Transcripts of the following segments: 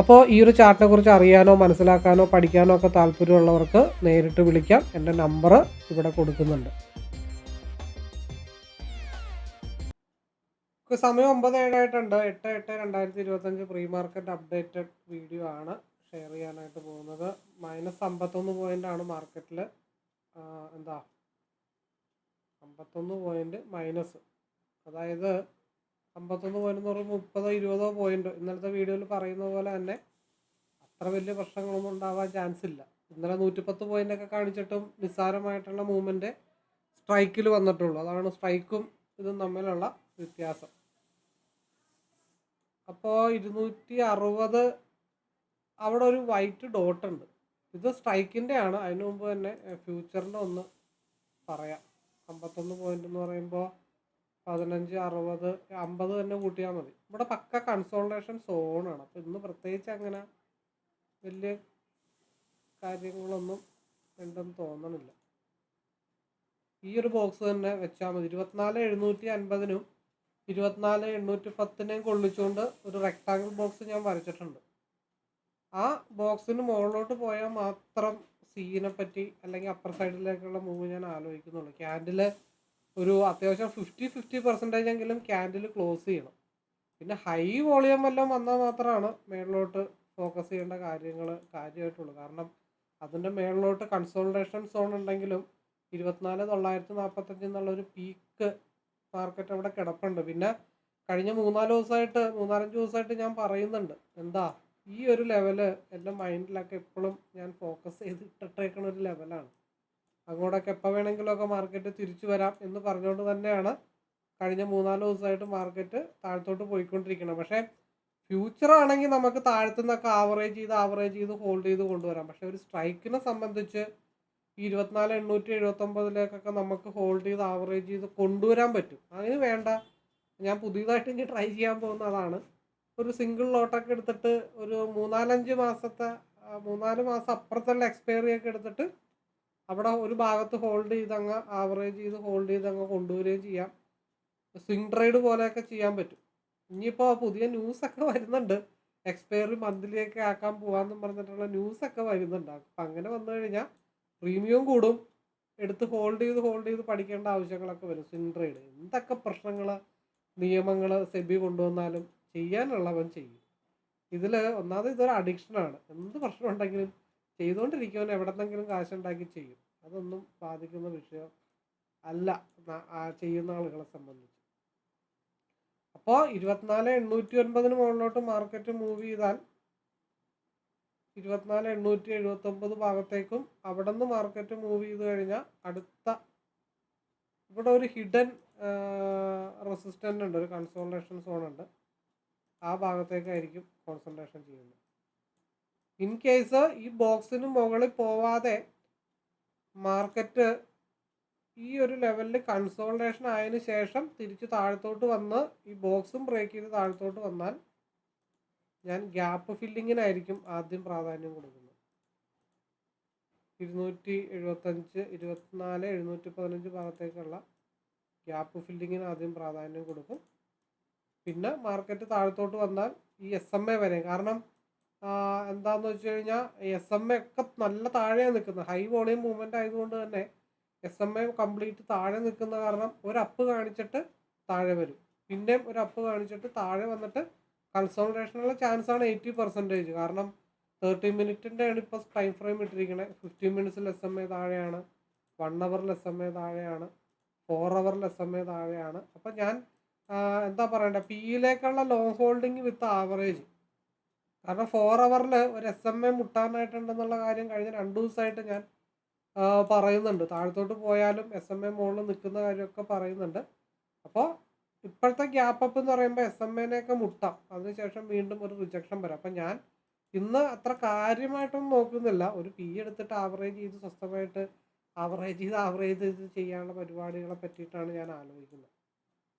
അപ്പോൾ ഈ ഒരു ചാർട്ടിനെ കുറിച്ച് അറിയാനോ മനസ്സിലാക്കാനോ പഠിക്കാനോ ഒക്കെ താല്പര്യമുള്ളവർക്ക് നേരിട്ട് വിളിക്കാം. എന്റെ നമ്പർ ഇവിടെ കൊടുക്കുന്നുണ്ട്. സമയം ഒമ്പത് ഏഴായിട്ടുണ്ട്. എട്ട് എട്ട് രണ്ടായിരത്തി ഇരുപത്തഞ്ച് പ്രീ മാർക്കറ്റ് അപ്ഡേറ്റഡ് വീഡിയോ ആണ് ഷെയർ ചെയ്യാനായിട്ട് പോകുന്നത്. മൈനസ് അമ്പത്തൊന്ന് പോയിന്റ് ആണ് മാർക്കറ്റിൽ എന്താ? അമ്പത്തൊന്ന് പോയിന്റ് മൈനസ് അതായത് അമ്പത്തൊന്ന് പോയിന്റ് എന്ന് മുപ്പതോ ഇരുപതോ പോയിന്റ് ഇന്നലത്തെ വീഡിയോയിൽ പറയുന്ന പോലെ തന്നെ അത്ര വലിയ പ്രശ്നങ്ങളൊന്നും ഉണ്ടാവാൻ ചാൻസ് ഇല്ല. ഇന്നലെ നൂറ്റിപ്പത്ത് പോയിന്റ് ഒക്കെ കാണിച്ചിട്ടും നിസ്സാരമായിട്ടുള്ള മൂവ്മെന്റ് സ്ട്രൈക്കിൽ വന്നിട്ടുള്ളൂ. അതാണ് സ്ട്രൈക്കും ഇതും തമ്മിലുള്ള വ്യത്യാസം. അപ്പോൾ ഇരുന്നൂറ്റി അറുപത് അവിടെ ഒരു വൈറ്റ് ഡോട്ട് ഉണ്ട്. ഇത് സ്ട്രൈക്കിന്റെ ആണ് അതിനു മുമ്പ് തന്നെ ഫ്യൂച്ചറിന്റെ ഒന്ന് പറയാം. അമ്പത്തൊന്ന് പോയിന്റ് എന്ന് പറയുമ്പോൾ പതിനഞ്ച് അറുപത് അമ്പത് തന്നെ കൂട്ടിയാൽ മതി. ഇവിടെ പക്ക കൺസോൾട്ടേഷൻ സോണാണ് അപ്പോൾ ഇന്ന് പ്രത്യേകിച്ച് അങ്ങനെ വലിയ കാര്യങ്ങളൊന്നും ഉണ്ടെന്ന് തോന്നണില്ല. ഈ ഒരു ബോക്സ് തന്നെ വെച്ചാൽ മതി. ഇരുപത്തിനാല് എഴുന്നൂറ്റി അൻപതിനും ഇരുപത്തിനാല് എണ്ണൂറ്റി പത്തിനെയും കൊള്ളിച്ചുകൊണ്ട് ഒരു റെക്ടാങ്കിൾ ബോക്സ് ഞാൻ വരച്ചിട്ടുണ്ട്. ആ ബോക്സിന് മുകളിലോട്ട് പോയാൽ മാത്രം സീനെ പറ്റി അല്ലെങ്കിൽ അപ്പർ സൈഡിലേക്കുള്ള മൂവ് ഞാൻ ആലോചിക്കുന്നുള്ളൂ. ക്യാൻഡിൽ ഒരു അത്യാവശ്യം ഫിഫ്റ്റി ഫിഫ്റ്റി പെർസെന്റേജ് എങ്കിലും ക്യാൻഡിൽ ക്ലോസ് ചെയ്യണം. പിന്നെ ഹൈ വോളിയം എല്ലാം വന്നാൽ മാത്രമാണ് മേളിലോട്ട് ഫോക്കസ് ചെയ്യേണ്ട കാര്യങ്ങൾ കാര്യമായിട്ടുള്ളൂ. കാരണം അതിന്റെ മേളിലോട്ട് കൺസോൾട്ടേഷൻ സോൺ ഉണ്ടെങ്കിലും ഇരുപത്തിനാല് തൊള്ളായിരത്തി നാൽപ്പത്തഞ്ച് എന്നുള്ളൊരു പീക്ക് മാർക്കറ്റ് അവിടെ കിടപ്പുണ്ട്. പിന്നെ കഴിഞ്ഞ മൂന്നാൽ ദിവസമായിട്ട് മൂന്നാലഞ്ച് ദിവസമായിട്ട് ഞാൻ പറയുന്നുണ്ട്. എന്താ ഈ ഒരു ലെവൽ എന്റെ മൈൻഡിലൊക്കെ എപ്പോഴും ഞാൻ ഫോക്കസ് ചെയ്ത് ഇട്ടിട്ടേക്കുന്ന ഒരു ലെവലാണ് അങ്ങോട്ടൊക്കെ എപ്പോൾ വേണമെങ്കിലുമൊക്കെ മാർക്കറ്റ് തിരിച്ചു വരാം എന്ന് പറഞ്ഞുകൊണ്ട് തന്നെയാണ് കഴിഞ്ഞ മൂന്നാൽ ദിവസമായിട്ട് മാർക്കറ്റ് താഴത്തോട്ട് പോയിക്കൊണ്ടിരിക്കുന്നത്. പക്ഷേ ഫ്യൂച്ചർ ആണെങ്കിൽ നമുക്ക് താഴത്തു നിന്നൊക്കെ ആവറേജ് ചെയ്ത് ആവറേജ് ചെയ്ത് ഹോൾഡ് ചെയ്ത് കൊണ്ടുവരാം. പക്ഷേ ഒരു സ്ട്രൈക്കിനെ സംബന്ധിച്ച് ഇരുപത്തിനാല് എണ്ണൂറ്റി എഴുപത്തൊമ്പതിലേക്കൊക്കെ നമുക്ക് ഹോൾഡ് ചെയ്ത് ആവറേജ് ചെയ്ത് കൊണ്ടുവരാൻ പറ്റും. അതിന് വേണ്ട. ഞാൻ പുതിയതായിട്ട് ഇനി ട്രൈ ചെയ്യാൻ പോകുന്ന അതാണ്. ഒരു സിംഗിൾ ലോട്ടൊക്കെ എടുത്തിട്ട് ഒരു മൂന്നാലഞ്ച് മാസത്തെ മൂന്നാൽ മാസം അപ്പുറത്തുള്ള എക്സ്പയറി ഒക്കെ എടുത്തിട്ട് അവിടെ ഒരു ഭാഗത്ത് ഹോൾഡ് ചെയ്ത് അങ്ങ് ആവറേജ് ചെയ്ത് ഹോൾഡ് ചെയ്ത് അങ്ങ് കൊണ്ടുവരികയും ചെയ്യാം. സ്വിംഗ് ട്രേഡ് പോലെയൊക്കെ ചെയ്യാൻ പറ്റും. ഇനിയിപ്പോൾ പുതിയ ന്യൂസൊക്കെ വരുന്നുണ്ട്. എക്സ്പയറി മന്ത്ലിയൊക്കെ ആക്കാൻ പോകാമെന്നും പറഞ്ഞിട്ടുള്ള ന്യൂസൊക്കെ വരുന്നുണ്ട്. അപ്പം അങ്ങനെ വന്നു കഴിഞ്ഞാൽ പ്രീമിയം കൂടും. എടുത്ത് ഹോൾഡ് ചെയ്ത് ഹോൾഡ് ചെയ്ത് പഠിക്കേണ്ട ആവശ്യങ്ങളൊക്കെ വരും. സ്വിംഗ് ട്രേഡ് എന്തൊക്കെ പ്രശ്നങ്ങൾ നിയമങ്ങൾ സെബി കൊണ്ടുവന്നാലും ചെയ്യാനുള്ളവൻ ചെയ്യും. ഇതിൽ ഒന്നാമത് ഇതൊരു അഡിക്ഷനാണ് എന്ത് പ്രശ്നം ചെയ്തുകൊണ്ടിരിക്കുവാൻ എവിടെന്നെങ്കിലും കാശുണ്ടാക്കി ചെയ്യും. അതൊന്നും ബാധിക്കുന്ന വിഷയം അല്ല ചെയ്യുന്ന ആളുകളെ സംബന്ധിച്ച്. അപ്പോൾ ഇരുപത്തിനാല് എണ്ണൂറ്റി ഒൻപതിന് മുകളിലോട്ട് മാർക്കറ്റ് മൂവ് ചെയ്താൽ ഇരുപത്തിനാല് എണ്ണൂറ്റി എഴുപത്തി ഒമ്പത് ഭാഗത്തേക്കും അവിടെ നിന്ന് മാർക്കറ്റ് മൂവ് ചെയ്ത് കഴിഞ്ഞാൽ അടുത്ത ഇവിടെ ഒരു ഹിഡൻ റെസിസ്റ്റന്റ് ഉണ്ട് ഒരു കൺസോൾട്ടേഷൻ സോൺ ഉണ്ട് ആ ഭാഗത്തേക്കായിരിക്കും കോൺസെൻട്രേഷൻ ചെയ്യുന്നത്. ഇൻ കേസ് ഈ ബോക്സിന് മുകളിൽ പോവാതെ മാർക്കറ്റ് ഈ ഒരു ലെവലിൽ കൺസോൾട്ടേഷൻ ആയതിന് ശേഷം തിരിച്ച് താഴത്തോട്ട് വന്ന് ഈ ബോക്സും ബ്രേക്ക് ചെയ്ത് താഴത്തോട്ട് വന്നാൽ ഞാൻ ഗ്യാപ്പ് ഫില്ലിങ്ങിനായിരിക്കും ആദ്യം പ്രാധാന്യം കൊടുക്കുന്നത്. ഇരുന്നൂറ്റി എഴുപത്തഞ്ച് ഇരുപത്തിനാല് എഴുന്നൂറ്റി പതിനഞ്ച് ഭാഗത്തേക്കുള്ള ഗ്യാപ്പ് ഫില്ലിങ്ങിന് ആദ്യം പ്രാധാന്യം കൊടുക്കും. പിന്നെ മാർക്കറ്റ് താഴത്തോട്ട് വന്നാൽ ഈ എസ് എം എ വരെ. കാരണം എന്താന്ന് വെച്ച് കഴിഞ്ഞാൽ എസ് എം എ ഒക്കെ നല്ല താഴെയാണ് നിൽക്കുന്നത്. ഹൈ വോളിയം മൂവ്മെന്റ് ആയതുകൊണ്ട് തന്നെ എസ് എം എ കംപ്ലീറ്റ് താഴെ നിൽക്കുന്ന കാരണം ഒരു അപ്പ് കാണിച്ചിട്ട് താഴെ വരും. പിന്നെയും ഒരു അപ്പ് കാണിച്ചിട്ട് താഴെ വന്നിട്ട് കൺസോൾട്ടേഷനുള്ള ചാൻസ് ആണ് എയ്റ്റി പെർസെന്റേജ് കാരണം തേർട്ടി മിനിറ്റിന്റെ ആണ് ഇപ്പോൾ ടൈം ഫ്രെയിം ഇട്ടിരിക്കുന്നത് ഫിഫ്റ്റീൻ മിനിറ്റ്സിൽ എസ് എം എ താഴെയാണ്. വൺ അവറിൽ എസ് എം എ താഴെയാണ്. ഫോർ അവറിൽ എസ് എം എ താഴെയാണ്. അപ്പം ഞാൻ എന്താ പറയണ്ടേ? പിയിലേക്കുള്ള ലോങ് ഹോൾഡിംഗ് വിത്ത് ആവറേജ് കാരണം ഫോർ അവറിൽ ഒരു എസ് എം എ മുട്ടാനായിട്ടുണ്ടെന്നുള്ള കാര്യം കഴിഞ്ഞ രണ്ട് ദിവസമായിട്ട് ഞാൻ പറയുന്നുണ്ട്. താഴത്തോട്ട് പോയാലും എസ് എം എ മുകളിൽ നിൽക്കുന്ന കാര്യമൊക്കെ പറയുന്നുണ്ട്. അപ്പോൾ ഇപ്പോഴത്തെ ഗ്യാപ്പ് അപ്പ് എന്ന് പറയുമ്പോൾ എസ് എം എനെയൊക്കെ മുട്ടാം. അതിനുശേഷം വീണ്ടും ഒരു റിജക്ഷൻ വരാം. അപ്പം ഞാൻ ഇന്ന് അത്ര കാര്യമായിട്ടൊന്നും നോക്കുന്നില്ല. ഒരു പി എടുത്തിട്ട് ആവറേജ് ചെയ്ത് സ്വസ്ഥമായിട്ട് ആവറേജ് ചെയ്ത് ആവറേജ് ചെയ്ത് ചെയ്യാനുള്ള പരിപാടികളെ പറ്റിയിട്ടാണ് ഞാൻ ആലോചിക്കുന്നത്.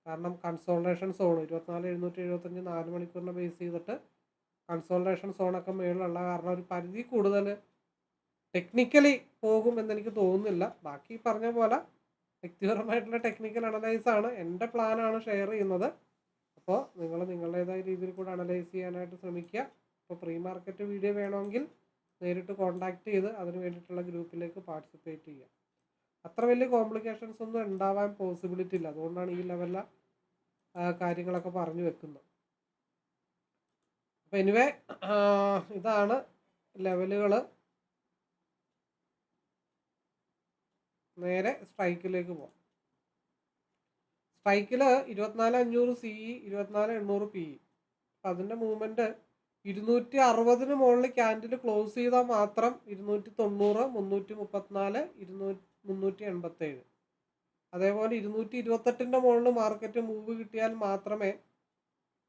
കാരണം കൺസോൾട്ടേഷൻ സോൺ ഇരുപത്തിനാല് എഴുന്നൂറ്റി എഴുപത്തഞ്ച് നാല് മണിക്കൂറിനെ ബേസ് ചെയ്തിട്ട് കൺസോൾട്ടേഷൻ സോണൊക്കെ മേളിലുള്ള കാരണം ഒരു പരിധി കൂടുതൽ ടെക്നിക്കലി പോകും എന്നെനിക്ക് തോന്നുന്നില്ല. ബാക്കി പറഞ്ഞ പോലെ വ്യക്തിപരമായിട്ടുള്ള ടെക്നിക്കൽ അനലൈസ് ആണ്. എന്റെ പ്ലാനാണ് ഷെയർ ചെയ്യുന്നത്. അപ്പോൾ നിങ്ങൾ നിങ്ങളുടേതായ രീതിയിൽ കൂടെ അനലൈസ് ചെയ്യാനായിട്ട് ശ്രമിക്കുക. അപ്പോൾ പ്രീ മാർക്കറ്റ് വീഡിയോ വേണമെങ്കിൽ നേരിട്ട് കോൺടാക്ട് ചെയ്ത് അതിന് വേണ്ടിയിട്ടുള്ള ഗ്രൂപ്പിലേക്ക് പാർട്ടിസിപ്പേറ്റ് ചെയ്യുക അത്ര വലിയ കോംപ്ലിക്കേഷൻസ് ഒന്നും ഉണ്ടാവാൻ പോസിബിലിറ്റി ഇല്ല. അതുകൊണ്ടാണ് ഈ ലെവലിലെ കാര്യങ്ങളൊക്കെ പറഞ്ഞു വെക്കുന്നത്. അപ്പോൾ എനിവേ ഇതാണ് ലെവലുകൾ നേരെ സ്ട്രൈക്കിലേക്ക് പോകാം സ്ട്രൈക്കിൽ ഇരുപത്തിനാല് അഞ്ഞൂറ് സി ഇ ഇരുപത്തിനാല് എണ്ണൂറ് പി ഇ അപ്പം അതിന്റെ മൂവ്മെന്റ് ഇരുന്നൂറ്റി അറുപതിന് മുകളിൽ ക്യാൻഡിൽ ക്ലോസ് ചെയ്താൽ മാത്രം ഇരുന്നൂറ്റി തൊണ്ണൂറ് മുന്നൂറ്റി മുപ്പത്തിനാല് ഇരുന്നൂറ്റി മുന്നൂറ്റി എൺപത്തേഴ് അതേപോലെ ഇരുന്നൂറ്റി ഇരുപത്തെട്ടിന്റെ മുകളിൽ മാർക്കറ്റ് മൂവ് കിട്ടിയാൽ മാത്രമേ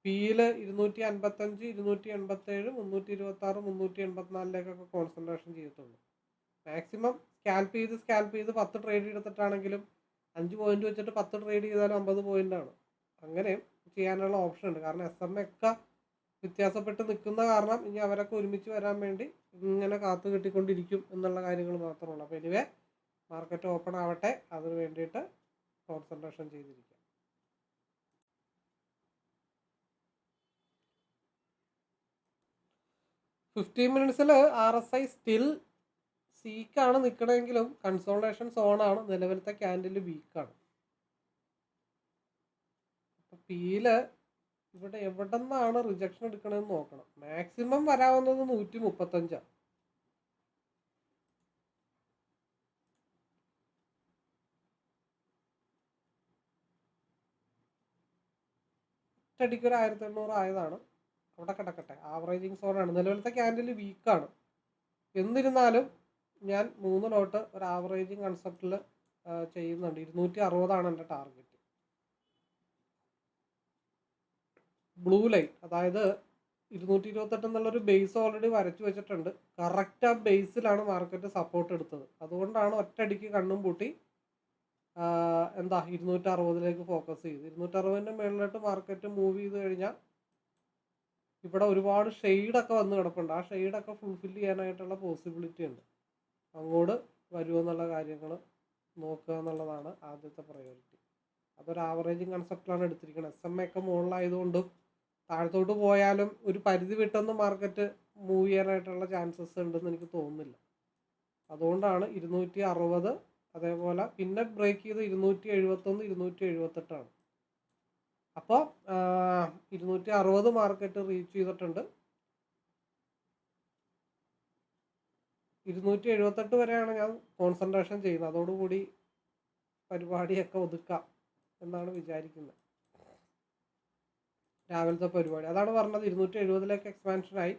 പിയിൽ ഇരുന്നൂറ്റി അൻപത്തഞ്ച് ഇരുന്നൂറ്റി എൺപത്തേഴ് മുന്നൂറ്റി ഇരുപത്തി ആറ് മുന്നൂറ്റി എൺപത്തിനാലിലേക്കൊക്കെ കോൺസെൻട്രേഷൻ ചെയ്തിട്ടുണ്ട് മാക്സിമം സ്കാൽപ്പ് ചെയ്ത് സ്കാൽപ്പ് ചെയ്ത് പത്ത് ട്രേഡ് എടുത്തിട്ടാണെങ്കിലും അഞ്ച് പോയിന്റ് വെച്ചിട്ട് പത്ത് ട്രേഡ് ചെയ്താലും അമ്പത് പോയിന്റ് ആണ്. അങ്ങനെയും ചെയ്യാനുള്ള ഓപ്ഷൻ ഉണ്ട്. കാരണം എസ് എം ഒക്കെ വ്യത്യാസപ്പെട്ട് നിൽക്കുന്ന കാരണം ഇനി അവരൊക്കെ ഒരുമിച്ച് വരാൻ വേണ്ടി ഇങ്ങനെ കാത്തു കിട്ടിക്കൊണ്ടിരിക്കും എന്നുള്ള കാര്യങ്ങൾ മാത്രമേ ഉള്ളൂ അപ്പോൾ എനിവേ മാർക്കറ്റ് ഓപ്പൺ ആവട്ടെ. അതിന് വേണ്ടിയിട്ട് കോൺസെൻട്രേഷൻ ചെയ്തിരിക്കുക ഫിഫ്റ്റീൻ മിനിറ്റ്സിൽ ആർ എസ് ഐ സ്റ്റിൽ സീക്കാണ് നിൽക്കണമെങ്കിലും കൺസോൾട്ടേഷൻ സോണാണ് നിലവിലത്തെ ക്യാൻഡിൽ വീക്കാണ് അപ്പോൾ പിയിൽ ഇവിടെ എവിടെ നിന്നാണ് റിജക്ഷൻ എടുക്കണമെന്ന് നോക്കണം. മാക്സിമം വരാവുന്നത് നൂറ്റി മുപ്പത്തഞ്ചാണ് ഒറ്റയടിക്ക് ഒരു ആയിരത്തി എണ്ണൂറ് ആയതാണ്. അവിടെ കിടക്കട്ടെ ആവറേജിങ് സോണാണ് നിലവിലത്തെ ക്യാൻഡിൽ വീക്കാണ് എന്നിരുന്നാലും ഞാൻ മൂന്ന് ലോട്ട് ഒരു ആവറേജിങ് കൺസെപ്റ്റിൽ ചെയ്യുന്നുണ്ട്. ഇരുന്നൂറ്റി അറുപതാണ് എന്റെ ടാർഗറ്റ് ബ്ലൂ ലൈൻ അതായത് ഇരുന്നൂറ്റി ഇരുപത്തെട്ട് എന്നുള്ളൊരു ബേസ് ഓൾറെഡി വരച്ചു വെച്ചിട്ടുണ്ട്. കറക്റ്റ് ആ ബേസിലാണ് മാർക്കറ്റ് സപ്പോർട്ട് എടുത്തത്. അതുകൊണ്ടാണ് ഒറ്റയടിക്ക് കണ്ണും പൂട്ടി എന്താ ഇരുന്നൂറ്റി അറുപതിലേക്ക് ഫോക്കസ് ചെയ്ത് ഇരുന്നൂറ്റി അറുപതിന്റെ മുകളിലോട്ട് മാർക്കറ്റ് മൂവ് ചെയ്ത് കഴിഞ്ഞാൽ ഇവിടെ ഒരുപാട് ഷെയ്ഡൊക്കെ വന്ന് കിടപ്പുണ്ട്. ആ ഷെയ്ഡൊക്കെ ഫുൾഫിൽ ചെയ്യാനായിട്ടുള്ള പോസിബിലിറ്റി ഉണ്ട്. അങ്ങോട്ട് വരുമെന്നുള്ള കാര്യങ്ങൾ നോക്കുക എന്നുള്ളതാണ് ആദ്യത്തെ പ്രയോറിറ്റി അതൊരു ആവറേജിങ് കൺസെപ്റ്റിലാണ് എടുത്തിരിക്കുന്നത് എസ് എം എ ഒക്കെ മുകളിലായതുകൊണ്ടും താഴത്തോട്ട് പോയാലും ഒരു പരിധി വിട്ടൊന്നും മാർക്കറ്റ് മൂവ് ചെയ്യാനായിട്ടുള്ള ചാൻസസ് ഉണ്ടെന്ന് എനിക്ക് തോന്നുന്നില്ല. അതുകൊണ്ടാണ് ഇരുന്നൂറ്റി അറുപത് അതേപോലെ പിന്നെ ബ്രേക്ക് ചെയ്ത് ഇരുന്നൂറ്റി എഴുപത്തൊന്ന് ഇരുന്നൂറ്റി എഴുപത്തെട്ടാണ് അപ്പോൾ ഇരുന്നൂറ്റി അറുപത് മാർക്കറ്റ് റീച്ച് ചെയ്തിട്ടുണ്ട്. ഇരുന്നൂറ്റി എഴുപത്തെട്ട് വരെയാണ് ഞാൻ കോൺസെൻട്രേഷൻ ചെയ്യുന്നത്. അതോടുകൂടി പരിപാടിയൊക്കെ ഒതുക്കാം എന്നാണ് വിചാരിക്കുന്നത്. രാവിലത്തെ പരിപാടി. അതാണ് പറഞ്ഞത് ഇരുന്നൂറ്റി എഴുപതിലേക്ക് എക്സ്പാൻഷനായി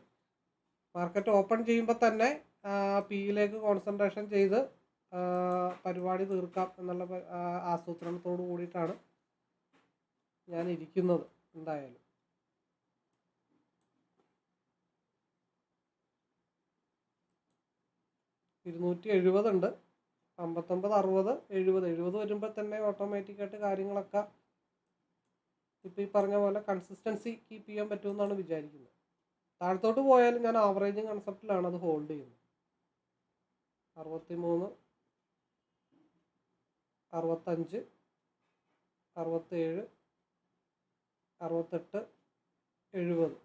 മാർക്കറ്റ് ഓപ്പൺ ചെയ്യുമ്പോൾ തന്നെ പിയിലേക്ക് കോൺസെൻട്രേഷൻ ചെയ്ത് പരിപാടി തീർക്കാം എന്നുള്ള ആസൂത്രണത്തോട് കൂടിയിട്ടാണ് ഞാൻ ഇരിക്കുന്നത് എന്തായാലും. ഇരുന്നൂറ്റി എഴുപതുണ്ട് അമ്പത്തൊമ്പത് അറുപത് എഴുപത്. എഴുപത് വരുമ്പോൾ തന്നെ ഓട്ടോമാറ്റിക്കായിട്ട് കാര്യങ്ങളൊക്കെ ഇപ്പോൾ ഈ പറഞ്ഞ പോലെ കൺസിസ്റ്റൻസി കീപ്പ് ചെയ്യാൻ പറ്റുമെന്നാണ് വിചാരിക്കുന്നത്. താഴത്തോട്ട് പോയാലും ഞാൻ ആവറേജിങ് കൺസെപ്റ്റിലാണ് അത് ഹോൾഡ് ചെയ്യുന്നത്. അറുപത്തി മൂന്ന് അറുപത്തഞ്ച് അറുപത്തേഴ് അറുപത്തെട്ട് എഴുപത്.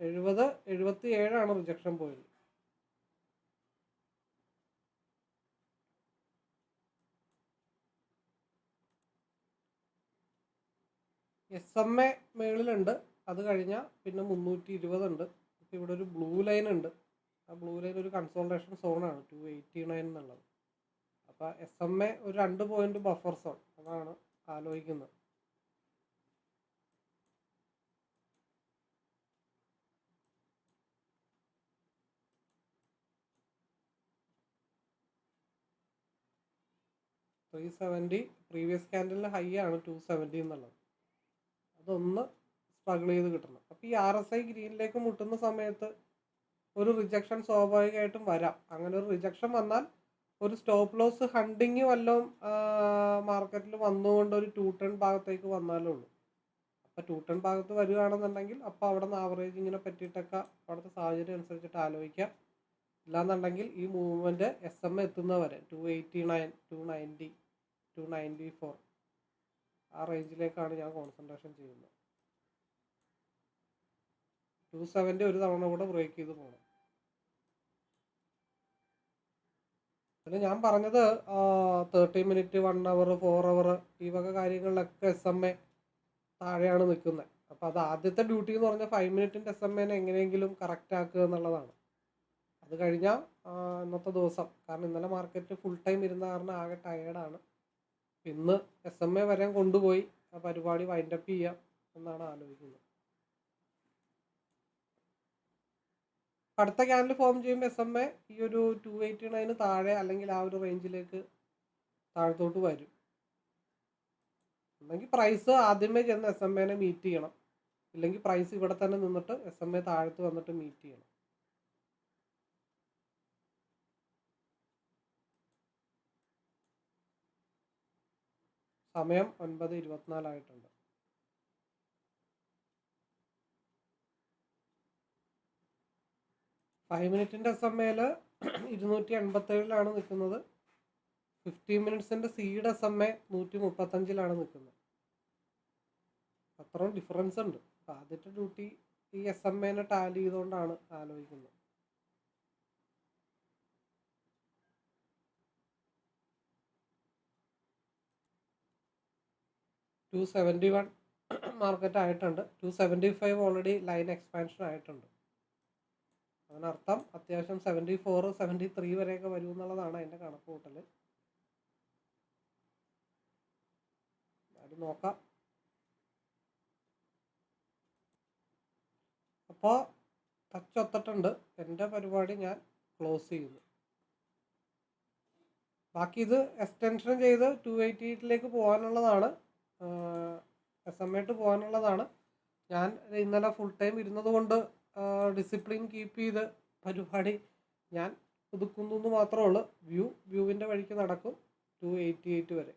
എഴുപത് എഴുപത്തി ഏഴാണ് rejection point S M A മേളിലുണ്ട്. അത് കഴിഞ്ഞാൽ പിന്നെ മുന്നൂറ്റി ഇരുപതുണ്ട് ഇപ്പം ഇവിടെ ഒരു ബ്ലൂ ലൈൻ ഉണ്ട്. ആ ബ്ലൂ ലൈൻ ഒരു കൺസോൾട്ടേഷൻ സോണാണ് ടു എയ്റ്റി നയൻ എന്നുള്ളത്. അപ്പം എസ് എം എ ഒരു രണ്ട് പോയിന്റ് ബഫർ സോൺ അതാണ് ആലോചിക്കുന്നത്. ത്രീ സെവന്റി പ്രീവിയസ് ക്യാൻഡലിൽ ഹൈ ആണ് ടു സെവന്റി എന്നുള്ളത്. അതൊന്ന് സ്ട്രഗിൾ ചെയ്ത് കിട്ടണം. അപ്പോൾ ഈ ആർ എസ് ഐ ഗ്രീനിലേക്ക് മുട്ടുന്ന സമയത്ത് ഒരു റിജക്ഷൻ സ്വാഭാവികമായിട്ടും വരാം. അങ്ങനെ ഒരു റിജക്ഷൻ വന്നാൽ ഒരു സ്റ്റോപ്പ് ലോസ് ഹണ്ടിങ് വല്ലതും മാർക്കറ്റിൽ വന്നുകൊണ്ട് ഒരു ടു ടെൻ ഭാഗത്തേക്ക് വന്നാലേ ഉള്ളൂ. അപ്പോൾ ടു ടെൻ ഭാഗത്ത് വരികയാണെന്നുണ്ടെങ്കിൽ അപ്പോൾ അവിടെ നിന്ന് ഇങ്ങനെ പറ്റിയിട്ടൊക്കെ അവിടുത്തെ സാഹചര്യം അനുസരിച്ചിട്ട് ആലോചിക്കാം. ഇല്ലാന്നുണ്ടെങ്കിൽ ഈ മൂവ്മെന്റ് എസ് എം എത്തുന്നവരെ two eighty nine two ninety two ninety four ആ റേഞ്ചിലേക്കാണ് ഞാൻ കോൺസെൻട്രേഷൻ ചെയ്യുന്നത്. ടു സെവന്റെ ഒരു തവണ കൂടെ ബ്രേക്ക് ചെയ്ത് പോകണം പിന്നെ ഞാൻ പറഞ്ഞത് thirty minute one hour four hour ഈ വക കാര്യങ്ങളിലൊക്കെ എസ് എം എ താഴെയാണ് നിൽക്കുന്നത്. അപ്പോൾ അത് ആദ്യത്തെ ഡ്യൂട്ടി എന്ന് പറഞ്ഞാൽ ഫൈവ് മിനിറ്റിന്റെ എസ് എം എനെ എങ്ങനെയെങ്കിലും കറക്റ്റ് ആക്കുക എന്നുള്ളതാണ്. അത് കഴിഞ്ഞാൽ ഇന്നത്തെ ദിവസം. കാരണം ഇന്നലെ മാർക്കറ്റ് ഫുൾ ടൈം ഇരുന്ന കാരണം ആകെ ടയേർഡാണ് ഇന്ന് എസ് എം എ വരെ കൊണ്ടുപോയി ആ പരിപാടി വൈൻഡപ്പ് ചെയ്യാം എന്നാണ് ആലോചിക്കുന്നത്. അടുത്ത ക്യാനൽ ഫോം ചെയ്യുമ്പോൾ എസ് എം എ ഈ ഒരു ടു എയ്റ്റി നയന് താഴെ അല്ലെങ്കിൽ ആ ഒരു റേഞ്ചിലേക്ക് താഴത്തോട്ട് വരും. അല്ലെങ്കിൽ പ്രൈസ് ആദ്യമേ ചെന്ന് എസ് എം എനെ മീറ്റ് ചെയ്യണം. ഇല്ലെങ്കിൽ പ്രൈസ് ഇവിടെ തന്നെ നിന്നിട്ട് എസ് എം എ താഴത്ത് വന്നിട്ട് മീറ്റ് ചെയ്യണം. സമയം ഒൻപത് ഇരുപത്തിനാലായിട്ടുണ്ട് ഫൈവ് മിനിറ്റിന്റെ എസ് എം എയിൽ ഇരുന്നൂറ്റി എൺപത്തേഴിലാണ് നിൽക്കുന്നത്. ഫിഫ്റ്റി മിനിറ്റ്സിന്റെ സീഡ് എസ് എം എ നൂറ്റി മുപ്പത്തഞ്ചിലാണ് നിൽക്കുന്നത്. അത്രയും ഡിഫറൻസ് ഉണ്ട്. ആദ്യത്തെ ഡ്യൂട്ടി ഈ എസ് എം എനെ ടാലി ചെയ്തുകൊണ്ടാണ് ആലോചിക്കുന്നത്. ടു സെവന്റി വൺ മാർക്കറ്റ് ആയിട്ടുണ്ട്. Two seventy five already line expansion ആയിട്ടുണ്ട്. അതിനർത്ഥം അത്യാവശ്യം സെവന്റി ഫോർ സെവന്റി ത്രീ വരെയൊക്കെ വരും എന്നുള്ളതാണ് അതിന്റെ കണക്ക് കൂട്ടൽ നോക്കാം. അപ്പോൾ ടച്ച് ഒത്തിട്ടുണ്ട്. എന്റെ പരിപാടി ഞാൻ ക്ലോസ് ചെയ്യുന്നു. ബാക്കി ഇത് എക്സ്റ്റൻഷൻ ചെയ്ത് ടു എയ്റ്റി എയ്റ്റിലേക്ക് പോകാനുള്ളതാണ്. എസ് എം പോകാനുള്ളതാണ്. ഞാൻ ഇന്നലെ ഫുൾ ടൈം ഇരുന്നത് കൊണ്ട് ഡിസിപ്ലിൻ കീപ്പ് ചെയ്ത് പരിപാടി ഞാൻ ഒതുക്കുന്നു എന്ന് മാത്രമേ ഉള്ളൂ. വ്യൂ വ്യൂവിന്റെ വഴിക്ക് നടക്കും. ടു എയ്റ്റി എയ്റ്റ് വരെ.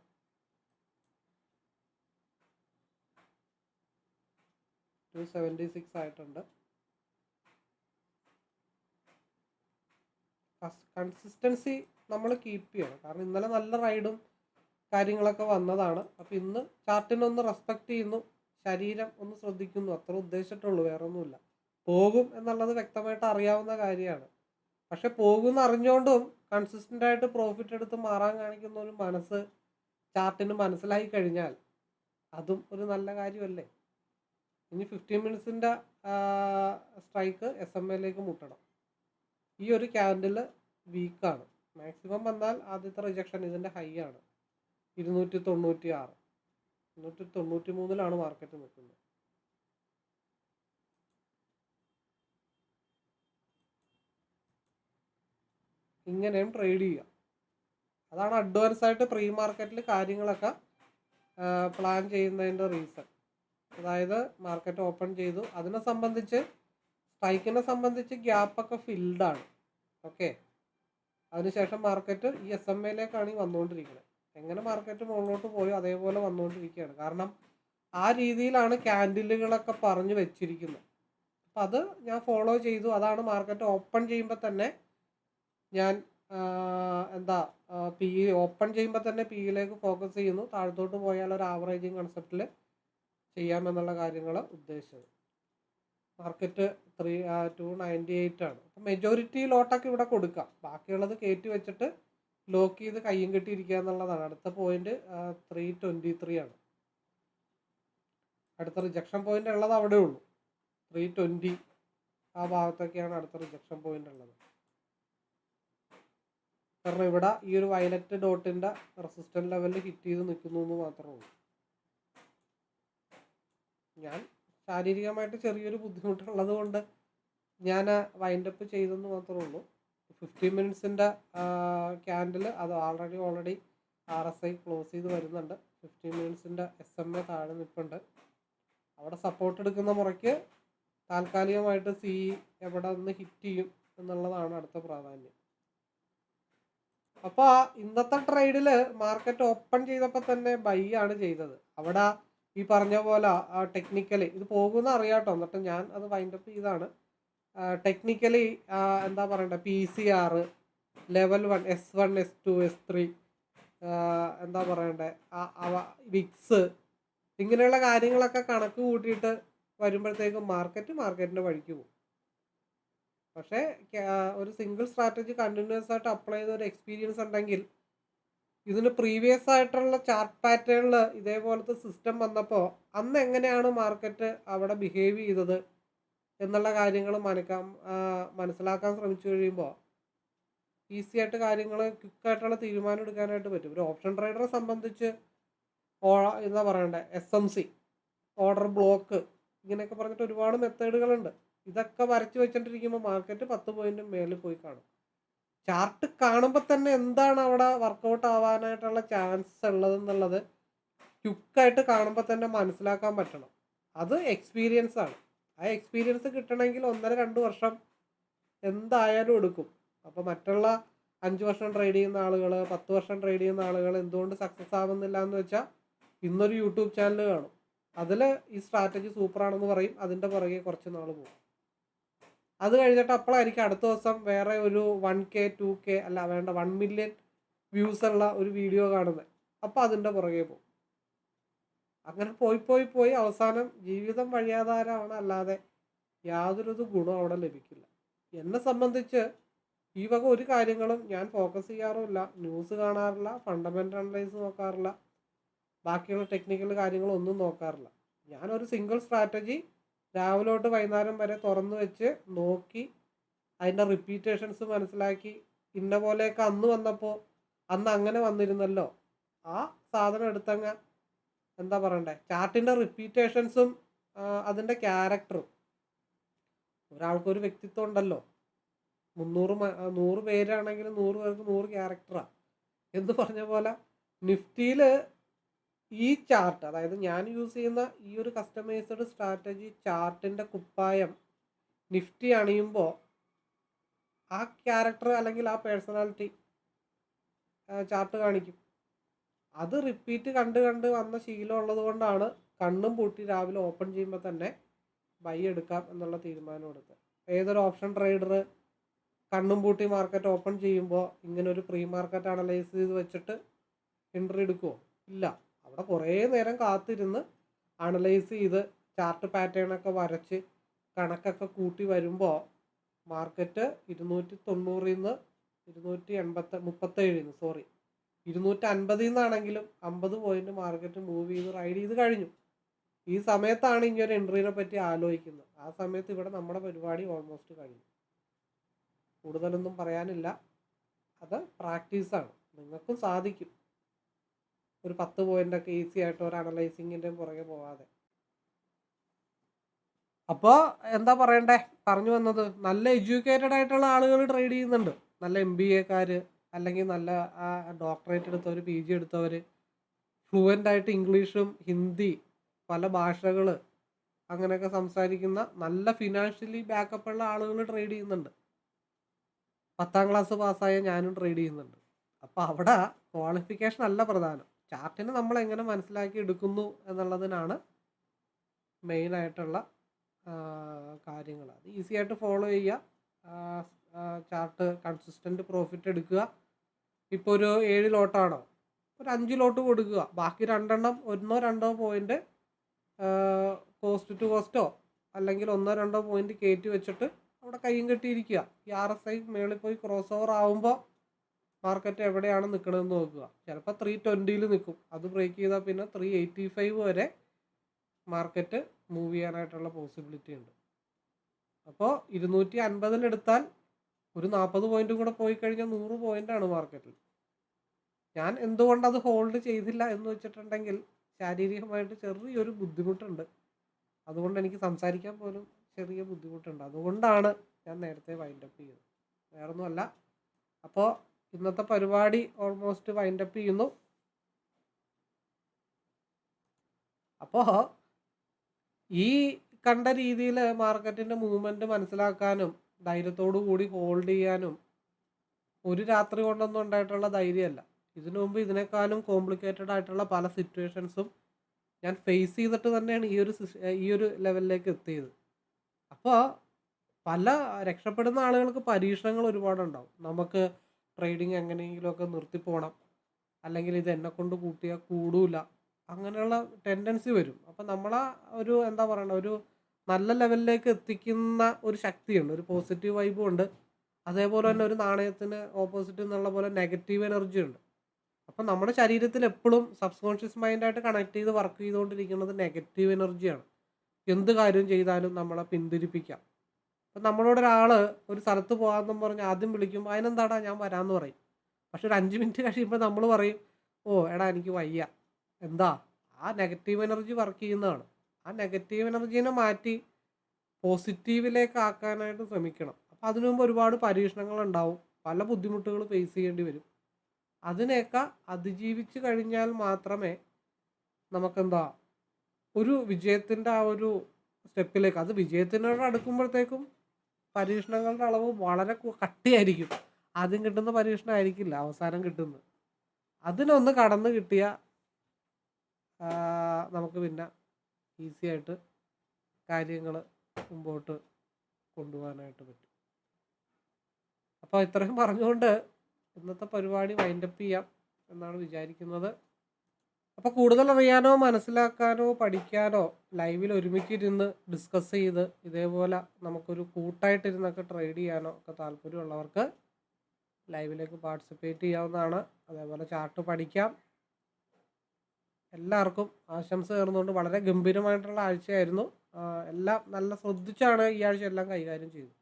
ടു സെവന്റി സിക്സ് ആയിട്ടുണ്ട് കൺസിസ്റ്റൻസി നമ്മൾ കീപ്പ് ചെയ്യണം. കാരണം ഇന്നലെ നല്ല റൈഡും കാര്യങ്ങളൊക്കെ വന്നതാണ്. അപ്പോൾ ഇന്ന് ചാർട്ടിനൊന്ന് റെസ്പെക്റ്റ് ചെയ്യുന്നു. ശരീരം ഒന്ന് ശ്രദ്ധിക്കുന്നു. അത്ര ഉദ്ദേശിച്ചിട്ടുള്ളൂ. വേറെ ഒന്നുമില്ല പോകും എന്നുള്ളത് വ്യക്തമായിട്ട് അറിയാവുന്ന കാര്യമാണ്. പക്ഷെ പോകുമെന്ന് അറിഞ്ഞുകൊണ്ടും കൺസിസ്റ്റന്റ് ആയിട്ട് പ്രോഫിറ്റ് എടുത്ത് മാറാൻ കാണിക്കുന്ന ഒരു മനസ്സ് ചാർട്ടിന് മനസ്സിലായി കഴിഞ്ഞാൽ അതും ഒരു നല്ല കാര്യമല്ലേ? ഇനി ഫിഫ്റ്റീൻ മിനിറ്റ്സിന്റെ സ്ട്രൈക്ക് എസ് എം എയിലേക്ക് മുട്ടണം. ഈ ഒരു ക്യാൻഡിൽ വീക്കാണ് മാക്സിമം വന്നാൽ ആദ്യത്തെ റിജക്ഷൻ ഇതിന്റെ ഹൈ ആണ്. ഇരുന്നൂറ്റി തൊണ്ണൂറ്റി ആറ് ഇരുന്നൂറ്റി തൊണ്ണൂറ്റി മൂന്നിലാണ് മാർക്കറ്റ് നിൽക്കുന്നത്. ഇങ്ങനെയും ട്രേഡ് ചെയ്യുക. അതാണ് അഡ്വാൻസ് ആയിട്ട് പ്രീ മാർക്കറ്റിൽ കാര്യങ്ങളൊക്കെ പ്ലാൻ ചെയ്യുന്നതിന്റെ റീസൺ അതായത് മാർക്കറ്റ് ഓപ്പൺ ചെയ്തു. അതിനെ സംബന്ധിച്ച് സ്ട്രൈക്കിനെ സംബന്ധിച്ച് ഗ്യാപ്പൊക്കെ ഫിൽഡാണ് ഓക്കെ അതിനുശേഷം മാർക്കറ്റ് ഈ എസ് എം എയിലേക്കാണ് ഈ വന്നുകൊണ്ടിരിക്കുന്നത്. എങ്ങനെ മാർക്കറ്റ് മുകളിലോട്ട് പോയോ അതേപോലെ വന്നുകൊണ്ടിരിക്കുകയാണ്. കാരണം ആ രീതിയിലാണ് ക്യാൻഡിലുകളൊക്കെ പറഞ്ഞു വെച്ചിരിക്കുന്നത്. അപ്പം അത് ഞാൻ ഫോളോ ചെയ്തു. അതാണ് മാർക്കറ്റ് ഓപ്പൺ ചെയ്യുമ്പോൾ തന്നെ ഞാൻ എന്താ പി ഓപ്പൺ ചെയ്യുമ്പോൾ തന്നെ പി യിലേക്ക് ഫോക്കസ് ചെയ്യുന്നു. താഴത്തോട്ട് പോയാൽ ഒരു ആവറേജിങ് കൺസെപ്റ്റിൽ ചെയ്യാമെന്നുള്ള കാര്യങ്ങൾ ഉദ്ദേശിച്ചത്. Market three two ninety eight ആണ്. അപ്പം മെജോറിറ്റി ലോട്ടൊക്കെ ഇവിടെ കൊടുക്കാം. ബാക്കിയുള്ളത് കയറ്റി വെച്ചിട്ട് ലോക്ക് ചെയ്ത് കയ്യും കെട്ടിയിരിക്കുക എന്നുള്ളതാണ്. അടുത്ത പോയിന്റ് ത്രീ ട്വന്റി ത്രീ ആണ്. അടുത്ത റിജക്ഷൻ പോയിന്റ് ഉള്ളത് അവിടെ ഉള്ളൂ. ത്രീ ട്വന്റി ആ ഭാഗത്തൊക്കെയാണ് അടുത്ത റിജക്ഷൻ പോയിന്റ് ഉള്ളത്. കാരണം ഇവിടെ ഈ ഒരു വയലറ്റ് ഡോട്ടിന്റെ റെസിസ്റ്റന്റ് ലെവലിൽ ഹിറ്റ് ചെയ്ത് നിൽക്കുന്നു എന്ന് മാത്രമേ ഉള്ളൂ. ഞാൻ ശാരീരികമായിട്ട് ചെറിയൊരു ബുദ്ധിമുട്ടുള്ളത് കൊണ്ട് ഞാൻ വൈൻഡപ്പ് ചെയ്തെന്ന് മാത്രമേ ഉള്ളൂ. ഫിഫ്റ്റീൻ മിനിറ്റ്സിന്റെ ക്യാൻഡിൽ അത് already already R S I close ചെയ്ത് വരുന്നുണ്ട്. ഫിഫ്റ്റീൻ മിനിറ്റ്സിന്റെ എസ് എം എ താഴെ നിൽപ്പുണ്ട് അവിടെ സപ്പോർട്ട് എടുക്കുന്ന മുറയ്ക്ക് താൽക്കാലികമായിട്ട് സി എവിടെ നിന്ന് ഹിറ്റ് ചെയ്യും എന്നുള്ളതാണ് അടുത്ത പ്രാധാന്യം. അപ്പോൾ ഇന്നത്തെ ട്രേഡിൽ മാർക്കറ്റ് ഓപ്പൺ ചെയ്തപ്പോൾ തന്നെ ബൈ ആണ് ചെയ്തത്. അവിടെ ഈ പറഞ്ഞ പോലെ ടെക്നിക്കലി ഇത് പോകുമെന്ന് അറിയാട്ടോ. എന്നിട്ട് ഞാൻ അത് വൈൻഡപ്പ് ചെയ്താണ്. ടെക്നിക്കലി എന്താ പറയണ്ടേ P C R level one S one S two S three എന്താ പറയണ്ടേ അവ വിക്സ് ഇങ്ങനെയുള്ള കാര്യങ്ങളൊക്കെ കണക്ക് കൂട്ടിയിട്ട് വരുമ്പോഴത്തേക്കും മാർക്കറ്റ് മാർക്കറ്റിന്റെ വഴിക്ക് പോകും. പക്ഷേ ഒരു സിംഗിൾ സ്ട്രാറ്റജി കണ്ടിന്യൂസ് ആയിട്ട് അപ്ലൈ ചെയ്ത ഒരു എക്സ്പീരിയൻസ് ഉണ്ടെങ്കിൽ ഇതിന് പ്രീവിയസ് ആയിട്ടുള്ള ചാർട്ട് പാറ്റേണിൽ ഇതേപോലത്തെ സിസ്റ്റം വന്നപ്പോൾ അന്ന് എങ്ങനെയാണ് മാർക്കറ്റ് അവിടെ ബിഹേവ് ചെയ്തത്? എന്നുള്ള കാര്യങ്ങൾ മനക്കാൻ മനസ്സിലാക്കാൻ ശ്രമിച്ചു കഴിയുമ്പോൾ ഈസി ആയിട്ട് കാര്യങ്ങൾ ക്വിക്കായിട്ടുള്ള തീരുമാനം എടുക്കാനായിട്ട് പറ്റും. ഒരു ഓപ്ഷൻ ട്രേഡറെ സംബന്ധിച്ച് എന്താ പറയണ്ടേ S M C order block ഇങ്ങനെയൊക്കെ പറഞ്ഞിട്ട് ഒരുപാട് മെത്തേഡുകളുണ്ട്. ഇതൊക്കെ വരച്ച് വെച്ചിട്ടിരിക്കുമ്പോൾ മാർക്കറ്റ് പത്ത് പോയിന്റ് മേളിൽ പോയി കാണും. ചാർട്ട് കാണുമ്പോൾ തന്നെ എന്താണ് അവിടെ വർക്കൗട്ട് ആവാനായിട്ടുള്ള ചാൻസ് ഉള്ളതെന്നുള്ളത് ക്യുക്കായിട്ട് കാണുമ്പോൾ തന്നെ മനസ്സിലാക്കാൻ പറ്റണം. അത് എക്സ്പീരിയൻസ് ആണ്. ആ എക്സ്പീരിയൻസ് കിട്ടണമെങ്കിൽ ഒന്നര രണ്ട് വർഷം എന്തായാലും എടുക്കും. അപ്പോൾ മറ്റുള്ള അഞ്ച് വർഷം ട്രേഡ് ചെയ്യുന്ന ആളുകൾ പത്ത് വർഷം ട്രേഡ് ചെയ്യുന്ന ആളുകൾ എന്തുകൊണ്ട് സക്സസ് ആവുന്നില്ല എന്ന് വെച്ചാൽ ഇന്നൊരു യൂട്യൂബ് ചാനൽ കാണും. അതിൽ ഈ സ്ട്രാറ്റജി സൂപ്പറാണെന്ന് പറയും. അതിന്റെ പുറകെ കുറച്ച് നാൾ പോകും. അത് കഴിഞ്ഞിട്ട് അപ്പോഴായിരിക്കും അടുത്ത ദിവസം വേറെ ഒരു വൺ കെ ടു കെ അല്ല വേണ്ട വൺ മില്യൺ വ്യൂസ് ഉള്ള ഒരു വീഡിയോ കാണുന്നത് അപ്പോൾ അതിന്റെ പുറകെ പോകും. അങ്ങനെ പോയി പോയി പോയി അവസാനം ജീവിതം വഴിയാധാരമാണ് അല്ലാതെ യാതൊരു ഗുണം അവിടെ ലഭിക്കില്ല. എന്നെ സംബന്ധിച്ച് ഈ വക ഒരു കാര്യങ്ങളും ഞാൻ ഫോക്കസ് ചെയ്യാറുമില്ല. ന്യൂസ് കാണാറില്ല ഫണ്ടമെന്റൽ അനലൈസ് നോക്കാറില്ല ബാക്കിയുള്ള ടെക്നിക്കൽ കാര്യങ്ങളൊന്നും നോക്കാറില്ല. ഞാനൊരു സിംഗിൾ സ്ട്രാറ്റജി രാവിലെ തൊട്ട് വൈകുന്നേരം വരെ തുറന്നു വെച്ച് നോക്കി അതിന്റെ റിപ്പീറ്റേഷൻസ് മനസ്സിലാക്കി ഇന്ന പോലെയൊക്കെ അന്ന് വന്നപ്പോൾ അന്ന് അങ്ങനെ വന്നിരുന്നല്ലോ. ആ സാധനം എടുത്തങ്ങ് എന്താ പറയണ്ടേ? ചാർട്ടിന്റെ റിപ്പീറ്റേഷൻസും അതിന്റെ ക്യാരക്ടറും ഒരാൾക്കൊരു വ്യക്തിത്വം ഉണ്ടല്ലോ. മുന്നൂറ് നൂറ് പേരാണെങ്കിൽ നൂറ് പേർക്ക് നൂറ് ക്യാരക്ടറാണ് എന്ന് പറഞ്ഞ പോലെ നിഫ്റ്റിയിൽ ഈ ചാർട്ട് അതായത് ഞാൻ യൂസ് ചെയ്യുന്ന ഈ ഒരു കസ്റ്റമൈസ്ഡ് സ്ട്രാറ്റജി ചാർട്ടിന്റെ കുപ്പായം നിഫ്റ്റി അണിയുമ്പോൾ ആ ക്യാരക്ടർ അല്ലെങ്കിൽ ആ പേഴ്സണാലിറ്റി ചാർട്ട് കാണിക്കും. അത് റിപ്പീറ്റ് കണ്ട് കണ്ട് വന്ന ശീലം ഉള്ളത് കൊണ്ടാണ് കണ്ണും പൂട്ടി രാവിലെ ഓപ്പൺ ചെയ്യുമ്പോൾ തന്നെ ബൈ എടുക്കാം എന്നുള്ള തീരുമാനം എടുത്തത്. ഏതൊരു ഓപ്ഷൻ ട്രേഡർ കണ്ണും പൂട്ടി മാർക്കറ്റ് ഓപ്പൺ ചെയ്യുമ്പോൾ ഇങ്ങനെ ഒരു പ്രീ മാർക്കറ്റ് അനലൈസ് ചെയ്ത് വെച്ചിട്ട് എൻട്രി എടുക്കുമോ ഇല്ല. അവിടെ കുറേ നേരം കാത്തിരുന്ന് അനലൈസ് ചെയ്ത് ചാർട്ട് പാറ്റേണൊക്കെ വരച്ച് കണക്കൊക്കെ കൂട്ടി വരുമ്പോൾ മാർക്കറ്റ് ഇരുന്നൂറ്റി തൊണ്ണൂറിൽ നിന്ന് ഇരുന്നൂറ്റി എൺപത്തി മുപ്പത്തേഴിൽ നിന്ന് സോറി ഇരുന്നൂറ്റി അൻപതിൽ നിന്നാണെങ്കിലും അമ്പത് പോയിന്റ് മാർക്കറ്റ് മൂവ് ചെയ്ത് റൈഡ് ചെയ്ത് കഴിഞ്ഞു. ഈ സമയത്താണ് ഇനി ഒരു എൻട്രീനെ പറ്റി ആലോചിക്കുന്നത്. ആ സമയത്ത് ഇവിടെ നമ്മുടെ പരിപാടി ഓൾമോസ്റ്റ് കഴിഞ്ഞു. കൂടുതലൊന്നും പറയാനില്ല. അത് പ്രാക്ടീസാണ് നിങ്ങൾക്കും സാധിക്കും. ഒരു പത്ത് പോയിന്റ് ഒക്കെ ഈസി ആയിട്ട് ഒരു അനലൈസിങ്ങിന്റെ പുറകെ പോവാതെ. അപ്പോൾ എന്താ പറയണ്ടേ? പറഞ്ഞു വന്നത് നല്ല എഡ്യൂക്കേറ്റഡ് ആയിട്ടുള്ള ആളുകൾ ട്രേഡ് ചെയ്യുന്നുണ്ട്. നല്ല എം ബി എക്കാർ അല്ലെങ്കിൽ നല്ല ആ ഡോക്ടറേറ്റ് എടുത്തവർ പി ജി എടുത്തവർ ഫ്ലുവന്റ് ആയിട്ട് ഇംഗ്ലീഷും ഹിന്ദി പല ഭാഷകൾ അങ്ങനെയൊക്കെ സംസാരിക്കുന്ന നല്ല ഫിനാൻഷ്യലി ബാക്കപ്പ് ഉള്ള ആളുകൾ ട്രേഡ് ചെയ്യുന്നുണ്ട്. പത്താം ക്ലാസ് പാസ്സായ ഞാനും ട്രേഡ് ചെയ്യുന്നുണ്ട്. അപ്പോൾ അവിടെ ക്വാളിഫിക്കേഷൻ അല്ല പ്രധാനം. ചാർട്ടിനെ നമ്മൾ എങ്ങനെ മനസ്സിലാക്കി എടുക്കുന്നു എന്നുള്ളതിനാണ് മെയിനായിട്ടുള്ള കാര്യങ്ങൾ അത് ഈസി ആയിട്ട് ഫോളോ ചെയ്യുക. ചാർട്ട് കൺസിസ്റ്റന്റ് പ്രോഫിറ്റ് എടുക്കുക. ഇപ്പോൾ ഒരു ഏഴ് ലോട്ടാണോ. ഒരു അഞ്ച് ലോട്ട് കൊടുക്കുക. ബാക്കി രണ്ടെണ്ണം ഒന്നോ രണ്ടോ പോയിന്റ് കോസ്റ്റ് ടു കോസ്റ്റോ അല്ലെങ്കിൽ ഒന്നോ രണ്ടോ പോയിന്റ് കയറ്റി വെച്ചിട്ട് അവിടെ കയ്യും കെട്ടിയിരിക്കുക. ഈ ആർ എസ് ഐ മേളിൽ പോയി ക്രോസ് ഓവർ ആകുമ്പോൾ മാർക്കറ്റ് എവിടെയാണ് നിൽക്കണമെന്ന് നോക്കുക. ചിലപ്പോൾ ത്രീ ട്വന്റിയിൽ നിൽക്കും അത് ബ്രേക്ക് ചെയ്താൽ പിന്നെ ത്രീ എയ്റ്റി ഫൈവ് വരെ മാർക്കറ്റ് മൂവ് ചെയ്യാനായിട്ടുള്ള പോസിബിലിറ്റി ഉണ്ട്. അപ്പോൾ ഇരുന്നൂറ്റി അൻപതിലെടുത്താൽ ഒരു നാൽപ്പത് പോയിന്റും കൂടെ പോയി കഴിഞ്ഞാൽ നൂറ് പോയിന്റാണ് മാർക്കറ്റിൽ ഞാൻ എന്തുകൊണ്ട് അത് ഹോൾഡ് ചെയ്തില്ല എന്ന് വെച്ചിട്ടുണ്ടെങ്കിൽ ശാരീരികമായിട്ട് ചെറിയൊരു ബുദ്ധിമുട്ടുണ്ട്. അതുകൊണ്ട് എനിക്ക് സംസാരിക്കാൻ പോലും ചെറിയ ബുദ്ധിമുട്ടുണ്ട്. അതുകൊണ്ടാണ് ഞാൻ നേരത്തെ വൈൻഡപ്പ് ചെയ്തത്. വേറൊന്നുമല്ല. അപ്പോൾ ഇന്നത്തെ പരിപാടി ഓൾമോസ്റ്റ് വൈൻഡപ്പ് ചെയ്യുന്നു. അപ്പോൾ ഈ കണ്ട രീതിയിൽ മാർക്കറ്റിന്റെ മൂവ്മെന്റ് മനസ്സിലാക്കാനും ധൈര്യത്തോടു കൂടി ഹോൾഡ് ചെയ്യാനും ഒരു രാത്രി കൊണ്ടൊന്നും ഉണ്ടായിട്ടുള്ള ധൈര്യമല്ല. ഇതിനു മുമ്പ് ഇതിനേക്കാളും കോംപ്ലിക്കേറ്റഡ് ആയിട്ടുള്ള പല സിറ്റുവേഷൻസും ഞാൻ ഫേസ് ചെയ്തിട്ട് തന്നെയാണ് ഈ ഒരു ഈ ഒരു ലെവലിലേക്ക് എത്തിയത്. അപ്പോൾ പല രക്ഷപ്പെടുന്ന ആളുകൾക്ക് പരീക്ഷണങ്ങൾ ഒരുപാടുണ്ടാവും. നമുക്ക് ട്രേഡിങ് എങ്ങനെയെങ്കിലുമൊക്കെ നിർത്തിപ്പോണം അല്ലെങ്കിൽ ഇത് എന്നെ കൊണ്ട് കൂട്ടിയാൽ കൂടൂല. അങ്ങനെയുള്ള ടെൻഡൻസി വരും. അപ്പം നമ്മളെ ഒരു എന്താ പറയണ ഒരു നല്ല ലെവലിലേക്ക് എത്തിക്കുന്ന ഒരു ശക്തിയുണ്ട്. ഒരു പോസിറ്റീവ് വൈബും ഉണ്ട്. അതേപോലെ തന്നെ ഒരു നാണയത്തിന് ഓപ്പോസിറ്റ് എന്നുള്ള പോലെ നെഗറ്റീവ് എനർജി ഉണ്ട്. അപ്പം നമ്മുടെ ശരീരത്തിൽ എപ്പോഴും സബ്കോൺഷ്യസ് മൈൻഡായിട്ട് കണക്ട് ചെയ്ത് വർക്ക് ചെയ്തുകൊണ്ടിരിക്കുന്നത് നെഗറ്റീവ് എനർജിയാണ് എന്ത് കാര്യം ചെയ്താലും നമ്മളെ പിന്തിരിപ്പിക്കാം. അപ്പം നമ്മളോട് ഒരാൾ ഒരു സ്ഥലത്ത് പോകാമെന്നും പറഞ്ഞ് ആദ്യം വിളിക്കുമ്പോൾ അതിനെന്താടാ ഞാൻ വരാമെന്ന് പറയും. പക്ഷെ ഒരു അഞ്ച് മിനിറ്റ് കഴിയുമ്പോൾ നമ്മൾ പറയും ഓ എടാ എനിക്ക് വയ്യ. എന്താ? ആ നെഗറ്റീവ് എനർജി വർക്ക് ചെയ്യുന്നതാണ്. ആ നെഗറ്റീവ് എനർജീനെ മാറ്റി പോസിറ്റീവിലേക്ക് ആക്കാനായിട്ട് ശ്രമിക്കണം. അപ്പോൾ അതിനു മുമ്പ് ഒരുപാട് പരീക്ഷണങ്ങൾ ഉണ്ടാവും. പല ബുദ്ധിമുട്ടുകൾ ഫേസ് ചെയ്യേണ്ടി വരും. അതിനെയൊക്കെ അതിജീവിച്ച് കഴിഞ്ഞാൽ മാത്രമേ നമുക്കെന്താ ഒരു വിജയത്തിന്റെ ആ ഒരു സ്റ്റെപ്പിലേക്ക് അത് വിജയത്തിനോട് അടുക്കുമ്പോഴത്തേക്കും പരീക്ഷണങ്ങളുടെ അളവ് വളരെ കട്ടിയായിരിക്കും. ആദ്യം കിട്ടുന്ന പരീക്ഷണം ആയിരിക്കില്ല അവസാനം കിട്ടുന്നത്. അതിനൊന്ന് കടന്നു കിട്ടിയ നമുക്ക് പിന്നെ ഈസി ആയിട്ട് കാര്യങ്ങൾ മുമ്പോട്ട് കൊണ്ടുപോകാനായിട്ട് പറ്റും. അപ്പോൾ ഇത്രയും പറഞ്ഞുകൊണ്ട് ഇന്നത്തെ പരിപാടി വൈൻഡപ്പ് ചെയ്യാം എന്നാണ് വിചാരിക്കുന്നത്. അപ്പോൾ കൂടുതൽ അറിയാനോ മനസ്സിലാക്കാനോ പഠിക്കാനോ ലൈവിൽ ഒരുമിച്ചിരുന്ന് ഡിസ്കസ് ചെയ്ത് ഇതേപോലെ നമുക്കൊരു കൂട്ടായിട്ടിരുന്നൊക്കെ ട്രേഡ് ചെയ്യാനോ ഒക്കെ താല്പര്യമുള്ളവർക്ക് ലൈവിലേക്ക് പാർട്ടിസിപ്പേറ്റ് ചെയ്യാവുന്നതാണ്. അതേപോലെ ചാർട്ട് പഠിക്കാം. എല്ലാവർക്കും ആശംസ നേർന്നുകൊണ്ട് വളരെ ഗംഭീരമായിട്ടുള്ള ആഴ്ചയായിരുന്നു. എല്ലാം നല്ല ശ്രദ്ധിച്ചാണ് ഈ ആഴ്ച എല്ലാം കൈകാര്യം ചെയ്തത്.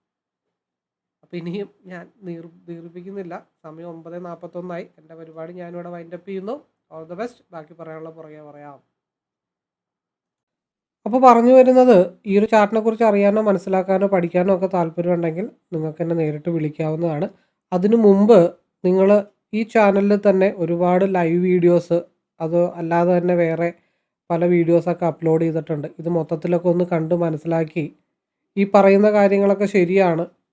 അപ്പോൾ ഇനിയും ഞാൻ നീർ ദീർഘിപ്പിക്കുന്നില്ല സമയം ഒമ്പത് നാൽപ്പത്തൊന്നായി എന്റെ പരിപാടി ഞാനിവിടെ വൈൻഡപ്പ് ചെയ്യുന്നു. ഓൾ ദ ബെസ്റ്റ് ബാക്കി പറയാനുള്ള പുറകെ പറയാം. അപ്പോൾ പറഞ്ഞു വരുന്നത് ഈ ഒരു ചാർട്ടിനെ കുറിച്ച് അറിയാനോ മനസ്സിലാക്കാനോ പഠിക്കാനോ ഒക്കെ താല്പര്യമുണ്ടെങ്കിൽ നിങ്ങൾക്ക് എന്നെ നേരിട്ട് വിളിക്കാവുന്നതാണ്. അതിനു മുമ്പ് നിങ്ങൾ ഈ ചാനലിൽ തന്നെ ഒരുപാട് ലൈവ് വീഡിയോസ് അത് അല്ലാതെ തന്നെ വേറെ പല വീഡിയോസൊക്കെ അപ്ലോഡ് ചെയ്തിട്ടുണ്ട്. ഇത് മൊത്തത്തിലൊക്കെ ഒന്ന് കണ്ട് മനസ്സിലാക്കി. ഈ പറയുന്ന കാര്യങ്ങളൊക്കെ ശരിയാണ്.